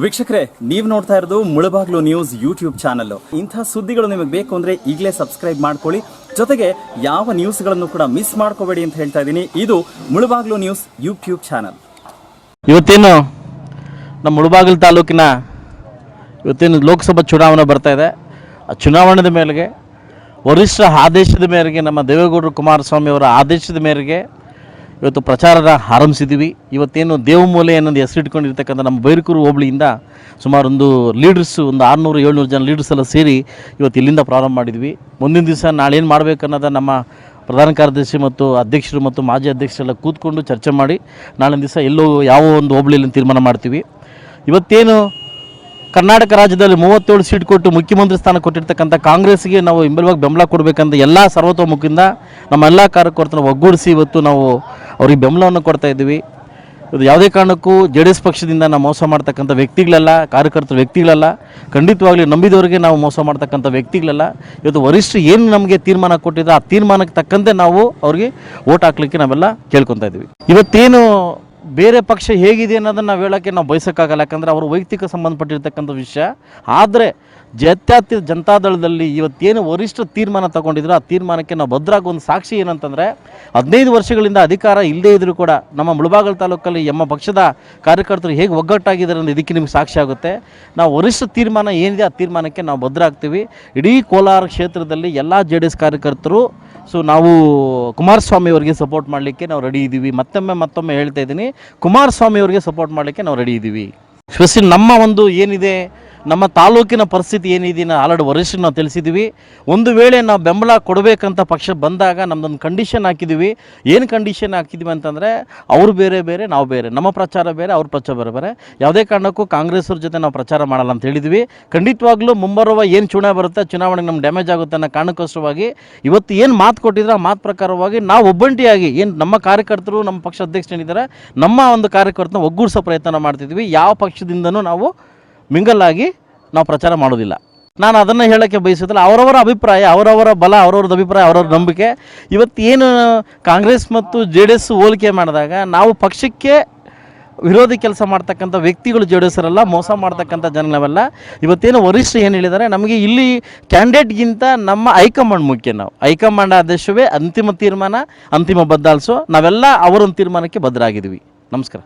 ವೀಕ್ಷಕರೇ, ನೀವು ನೋಡ್ತಾ ಇರೋದು ಮುಳಬಾಗ್ಲು ನ್ಯೂಸ್ ಯೂಟ್ಯೂಬ್ ಚಾನಲ್ ಇಂಥ ಸುದ್ದಿಗಳು ನಿಮಗೆ ಬೇಕು ಅಂದ್ರೆ ಈಗಲೇ ಸಬ್ಸ್ಕ್ರೈಬ್ ಮಾಡ್ಕೊಳ್ಳಿ. ಜೊತೆಗೆ ಯಾವ ನ್ಯೂಸ್ಗಳನ್ನು ಕೂಡ ಮಿಸ್ ಮಾಡ್ಕೋಬೇಡಿ ಅಂತ ಹೇಳ್ತಾ ಇದ್ದೀನಿ. ಇದು ಮುಳಬಾಗ್ಲು ನ್ಯೂಸ್ ಯೂಟ್ಯೂಬ್ ಚಾನಲ್. ಇವತ್ತೇನು ನಮ್ಮ ಮುಳಬಾಗಿಲು ತಾಲೂಕಿನ ಇವತ್ತೇನು ಲೋಕಸಭಾ ಚುನಾವಣೆ ಬರ್ತಾ ಇದೆ. ಆ ಚುನಾವಣೆದ ಮೇರೆಗೆ ವರಿಷ್ಠ ಆದೇಶದ ಮೇರೆಗೆ ನಮ್ಮ ದೇವೇಗೌಡರು ಕುಮಾರಸ್ವಾಮಿ ಅವರ ಆದೇಶದ ಮೇರೆಗೆ ಇವತ್ತು ಪ್ರಚಾರದ ಆರಂಭಿಸಿದ್ದೀವಿ. ಇವತ್ತೇನು ದೇವಮೂಲೆ ಅನ್ನೋದು ಹೆಸರಿಟ್ಕೊಂಡಿರ್ತಕ್ಕಂಥ ನಮ್ಮ ಬೈರಕೂರು ಹೋಬಳಿಯಿಂದ ಸುಮಾರು ಒಂದು ಲೀಡರ್ಸ್, ಒಂದು ಆರುನೂರು, ಏಳ್ನೂರು ಜನ ಲೀಡರ್ಸ್ ಎಲ್ಲ ಸೇರಿ ಇವತ್ತು ಇಲ್ಲಿಂದ ಪ್ರಾರಂಭ ಮಾಡಿದ್ವಿ. ಮುಂದಿನ ದಿವಸ ನಾಳೆ ಏನು ಮಾಡಬೇಕು ಅನ್ನೋದು ನಮ್ಮ ಪ್ರಧಾನ ಕಾರ್ಯದರ್ಶಿ ಮತ್ತು ಅಧ್ಯಕ್ಷರು ಮತ್ತು ಮಾಜಿ ಅಧ್ಯಕ್ಷರೆಲ್ಲ ಕೂತ್ಕೊಂಡು ಚರ್ಚೆ ಮಾಡಿ ನಾಳಿನ ದಿವಸ ಎಲ್ಲೋ ಯಾವ ಒಂದು ಹೋಬಳಿಯಲ್ಲಿ ತೀರ್ಮಾನ ಮಾಡ್ತೀವಿ. ಇವತ್ತೇನು ಕರ್ನಾಟಕ ರಾಜ್ಯದಲ್ಲಿ ಮೂವತ್ತೇಳು ಸೀಟ್ ಕೊಟ್ಟು ಮುಖ್ಯಮಂತ್ರಿ ಸ್ಥಾನ ಕೊಟ್ಟಿರ್ತಕ್ಕಂಥ ಕಾಂಗ್ರೆಸ್ಗೆ ನಾವು ಹಿಂಬಲವಾಗಿ ಬೆಂಬಲ ಕೊಡಬೇಕಂತ ಎಲ್ಲ ಸರ್ವತೋಮುಖಿಂದ ನಮ್ಮ ಎಲ್ಲ ಕಾರ್ಯಕರ್ತರನ್ನ ಒಗ್ಗೂಡಿಸಿ ಇವತ್ತು ನಾವು ಅವ್ರಿಗೆ ಬೆಂಬಲವನ್ನು ಕೊಡ್ತಾ ಇದ್ದೀವಿ. ಇದು ಯಾವುದೇ ಕಾರಣಕ್ಕೂ ಜೆ ಡಿ ಎಸ್ ಪಕ್ಷದಿಂದ ನಾವು ಮೋಸ ಮಾಡ್ತಕ್ಕಂಥ ವ್ಯಕ್ತಿಗಳಲ್ಲ, ಕಾರ್ಯಕರ್ತರ ವ್ಯಕ್ತಿಗಳಲ್ಲ, ಖಂಡಿತವಾಗ್ಲೂ ನಂಬಿದವರಿಗೆ ನಾವು ಮೋಸ ಮಾಡ್ತಕ್ಕಂಥ ವ್ಯಕ್ತಿಗಳಲ್ಲ. ಇವತ್ತು ವರಿಷ್ಠರು ಏನು ನಮಗೆ ತೀರ್ಮಾನ ಕೊಟ್ಟಿದ್ರೆ ಆ ತೀರ್ಮಾನಕ್ಕೆ ತಕ್ಕಂತೆ ನಾವು ಅವ್ರಿಗೆ ಓಟ್ ಹಾಕ್ಲಿಕ್ಕೆ ನಾವೆಲ್ಲ ಕೇಳ್ಕೊತಾ ಇದ್ದೀವಿ. ಇವತ್ತೇನು ಬೇರೆ ಪಕ್ಷ ಹೇಗಿದೆ ಅನ್ನೋದನ್ನು ನಾವು ಹೇಳೋಕ್ಕೆ ನಾವು ಬಯಸೋಕ್ಕಾಗಲ್ಲ. ಯಾಕಂದರೆ ಅವರು ವೈಯಕ್ತಿಕ ಸಂಬಂಧಪಟ್ಟಿರ್ತಕ್ಕಂಥ ವಿಷಯ. ಆದರೆ ಜಾತ್ಯತೀತ ಜನತಾದಳದಲ್ಲಿ ಇವತ್ತೇನು ವರಿಷ್ಠ ತೀರ್ಮಾನ ತಗೊಂಡಿದ್ರು ಆ ತೀರ್ಮಾನಕ್ಕೆ ನಾವು ಭದ್ರಾಗ ಒಂದು ಸಾಕ್ಷಿ ಏನಂತಂದರೆ, ಹದಿನೈದು ವರ್ಷಗಳಿಂದ ಅಧಿಕಾರ ಇಲ್ಲದೇ ಇದ್ದರೂ ಕೂಡ ನಮ್ಮ ಮುಳಬಾಗಲ್ ತಾಲೂಕಲ್ಲಿ ನಮ್ಮ ಪಕ್ಷದ ಕಾರ್ಯಕರ್ತರು ಹೇಗೆ ಒಗ್ಗಟ್ಟಾಗಿದ್ದಾರೆ ಅನ್ನೋದು ಇದಕ್ಕೆ ನಿಮ್ಗೆ ಸಾಕ್ಷಿ ಆಗುತ್ತೆ. ನಾವು ವರಿಷ್ಠ ತೀರ್ಮಾನ ಏನಿದೆ ಆ ತೀರ್ಮಾನಕ್ಕೆ ನಾವು ಭದ್ರ ಆಗ್ತೀವಿ ಇಡೀ ಕೋಲಾರ ಕ್ಷೇತ್ರದಲ್ಲಿ ಎಲ್ಲ ಜೆ ಕಾರ್ಯಕರ್ತರು ಸೊ ನಾವು ಕುಮಾರಸ್ವಾಮಿ ಅವರಿಗೆ ಸಪೋರ್ಟ್ ಮಾಡಲಿಕ್ಕೆ ನಾವು ರೆಡಿ ಇದ್ದೀವಿ ಮತ್ತೊಮ್ಮೆ ಮತ್ತೊಮ್ಮೆ ಹೇಳ್ತಾ ಇದ್ದೀನಿ, ಕುಮಾರಸ್ವಾಮಿ ಅವರಿಗೆ ಸಪೋರ್ಟ್ ಮಾಡಲಿಕ್ಕೆ ನಾವು ರೆಡಿ ಇದ್ದೀವಿ ಸ್ಪೆಷಲ್ ನಮ್ಮ ಒಂದು ಏನಿದೆ ನಮ್ಮ ತಾಲೂಕಿನ ಪರಿಸ್ಥಿತಿ ಏನಿದೆ ಆಲ್ರೆಡಿ ವರಿಷ್ಠ ನಾವು ತಿಳಿಸಿದ್ವಿ ಒಂದು ವೇಳೆ ನಾವು ಬೆಂಬಲ ಕೊಡಬೇಕಂತ ಪಕ್ಷ ಬಂದಾಗ ನಮ್ಮದೊಂದು ಕಂಡೀಷನ್ ಹಾಕಿದ್ದೀವಿ. ಏನು ಕಂಡೀಷನ್ ಹಾಕಿದ್ವಿ ಅಂತಂದರೆ ಅವರು ಬೇರೆ ಬೇರೆ, ನಾವು ಬೇರೆ. ನಮ್ಮ ಪ್ರಚಾರ ಬೇರೆ, ಅವ್ರ ಪ್ರಚಾರ ಬೇರೆ ಬೇರೆ. ಯಾವುದೇ ಕಾರಣಕ್ಕೂ ಕಾಂಗ್ರೆಸ್ರ ಜೊತೆ ನಾವು ಪ್ರಚಾರ ಮಾಡಲ್ಲ ಅಂತ ಹೇಳಿದ್ವಿ ಖಂಡಿತವಾಗ್ಲೂ ಮುಂಬರುವ ಏನು ಚುನಾವಣೆ ಬರುತ್ತೆ ಚುನಾವಣೆಗೆ ನಮ್ಗೆ ಡ್ಯಾಮೇಜ್ ಆಗುತ್ತೆ ಅನ್ನೋ ಕಾರಣಕ್ಕೋಸ್ಕರವಾಗಿ ಇವತ್ತು ಏನು ಮಾತು ಕೊಟ್ಟಿದ್ರೆ ಆ ಮಾತು ಪ್ರಕಾರವಾಗಿ ನಾವು ಒಬ್ಬಂಟಿಯಾಗಿ, ಏನು ನಮ್ಮ ಕಾರ್ಯಕರ್ತರು, ನಮ್ಮ ಪಕ್ಷ ಅಧ್ಯಕ್ಷರೇನಿದ್ದಾರೆ ನಮ್ಮ ಒಂದು ಕಾರ್ಯಕರ್ತನ ಒಗ್ಗೂಡಿಸೋ ಪ್ರಯತ್ನ ಮಾಡ್ತಿದ್ವಿ ಯಾವ ಪಕ್ಷದಿಂದನೂ ನಾವು ಮಿಂಗಲ್ ಆಗಿ ನಾವು ಪ್ರಚಾರ ಮಾಡೋದಿಲ್ಲ. ನಾನು ಅದನ್ನು ಹೇಳೋಕ್ಕೆ ಬಯಸೋದಿಲ್ಲ ಅವರವರ ಅಭಿಪ್ರಾಯ, ಅವರವರ ಬಲ, ಅವರವ್ರದ್ದು ಅಭಿಪ್ರಾಯ, ಅವರವ್ರ ನಂಬಿಕೆ, ಇವತ್ತು ಏನು ಕಾಂಗ್ರೆಸ್ ಮತ್ತು ಜೆ ಡಿ ಎಸ್ ಹೋಲಿಕೆ ಮಾಡಿದಾಗ ನಾವು ಪಕ್ಷಕ್ಕೆ ವಿರೋಧಿ ಕೆಲಸ ಮಾಡ್ತಕ್ಕಂಥ ವ್ಯಕ್ತಿಗಳು ಜೆ ಡಿ ಎಸ್ ಅವರೆಲ್ಲ, ಮೋಸ ಮಾಡ್ತಕ್ಕಂಥ ಜನ ನಾವೆಲ್ಲ ಇವತ್ತೇನು ವರಿಷ್ಠ ಏನು ಹೇಳಿದ್ದಾರೆ ನಮಗೆ ಇಲ್ಲಿ ಕ್ಯಾಂಡಿಡೇಟ್ಗಿಂತ ನಮ್ಮ ಹೈಕಮಾಂಡ್ ಮುಖ್ಯ ನಾವು. ಹೈಕಮಾಂಡ್ ಆದೇಶವೇ ಅಂತಿಮ ತೀರ್ಮಾನ, ಅಂತಿಮ ಬದ್ದಾಲ್ಸೋ ನಾವೆಲ್ಲ ಅವರೊಂದು ತೀರ್ಮಾನಕ್ಕೆ ಬದ್ಧರಾಗಿದ್ದೀವಿ. ನಮಸ್ಕಾರ.